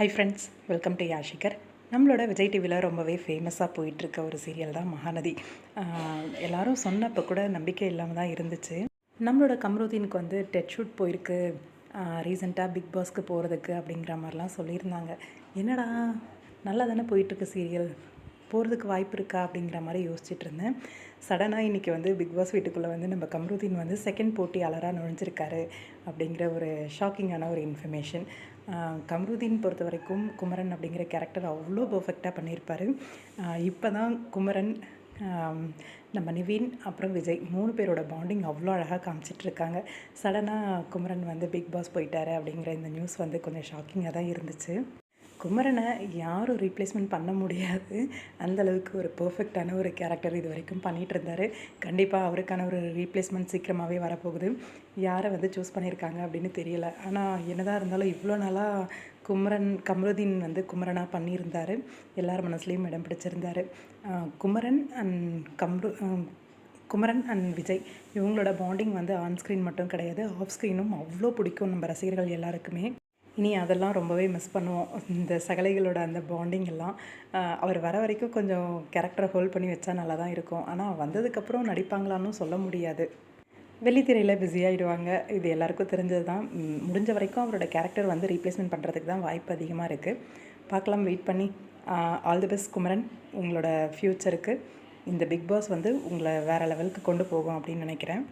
High friends welcome to யாஷிகர் நம்மளோட விஜய் டிவியில் ரொம்பவே ஃபேமஸாக போயிட்டுருக்க ஒரு சீரியல் தான் மகாநதி. எல்லாரும் சொன்னப்போ கூட நம்பிக்கை இல்லாமல் தான் இருந்துச்சு. நம்மளோட கம்ருதீனுக்கு வந்து டெட் ஷூட் போயிருக்கு. ரீசெண்டாக பிக் பாஸ்க்கு போகிறதுக்கு அப்படிங்கிற மாதிரிலாம் சொல்லியிருந்தாங்க. என்னடா நல்லா தானே போயிட்டுருக்கு சீரியல் போகிறதுக்கு வாய்ப்பு இருக்கா அப்படிங்கிற மாதிரி யோசிச்சுட்டு இருந்தேன். சடனாக இன்றைக்கி வந்து பிக் பாஸ் வீட்டுக்குள்ளே வந்து நம்ம கம்ருதீன் வந்து செகண்ட் போட்டியாளராக நுழைஞ்சிருக்காரு அப்படிங்கிற ஒரு ஷாக்கிங்கான ஒரு இன்ஃபர்மேஷன் கம்ருதீன் பொறுத்த வரைக்கும் குமரன் அப்படிங்கிற கேரக்டர் அவ்வளோ பர்ஃபெக்டாக பண்ணியிருப்பார். இப்போ தான் குமரன் நம்ம நிவின் அப்புறம் விஜய் மூணு பேரோட பாண்டிங் அவ்வளோ அழகாக காமிச்சிட்ருக்காங்க சடனாக குமரன் வந்து பிக் பாஸ் போயிட்டாரு அப்படிங்கிற இந்த நியூஸ் வந்து கொஞ்சம் ஷாக்கிங்காக தான் இருந்துச்சு. குமரனை யாரும் ரீப்ளேஸ்மெண்ட் பண்ண முடியாது. அந்தளவுக்கு ஒரு பர்ஃபெக்டான ஒரு கேரக்டர் இது வரைக்கும் பண்ணிகிட்டு இருந்தார். கண்டிப்பாக அவருக்கான ஒரு ரீப்ளேஸ்மெண்ட் சீக்கிரமாகவே வரப்போகுது. யாரை வந்து சூஸ் பண்ணியிருக்காங்க அப்படின்னு தெரியல. ஆனால் என்னதான் இருந்தாலும் இவ்வளோ நாளாக குமரன் கமருதீன் வந்து குமரனாக பண்ணியிருந்தார். எல்லார் மனசுலேயும் இடம் பிடிச்சிருந்தார். குமரன் அண்ட் கம்ரு குமரன் அண்ட் விஜய் இவங்களோட பாண்டிங் வந்து ஆன் ஸ்க்ரீன் மட்டும் கிடையாது. ஆஃப் ஸ்க்ரீனும் அவ்வளோ பிடிக்கும் நம்ம ரசிகர்கள் எல்லாருக்குமே. இனி அதெல்லாம் ரொம்பவே மிஸ் பண்ணுவோம். இந்த சகலைகளோட அந்த பாண்டிங் எல்லாம் அவர் வர வரைக்கும் கொஞ்சம் கேரக்டரை ஹோல்ட் பண்ணி வச்சா நல்லா தான் இருக்கும். ஆனால் வந்ததுக்கப்புறம் நடிப்பாங்களான்னு சொல்ல முடியாது. வெள்ளித்திரையில் பிஸியாகிடுவாங்க இது எல்லாருக்கும் தெரிஞ்சது தான் முடிஞ்ச வரைக்கும் அவரோட கேரக்டர் வந்து ரீப்ளேஸ்மெண்ட் பண்ணுறதுக்கு தான் வாய்ப்பு அதிகமாக இருக்குது பார்க்கலாம் வெயிட் பண்ணி. ஆல் தி பெஸ்ட் குமரன் உங்களோட ஃப்யூச்சருக்கு இந்த பிக் பாஸ் வந்து உங்களை வேறு லெவலுக்கு கொண்டு போகும் அப்படின்னு நினைக்கிறேன்.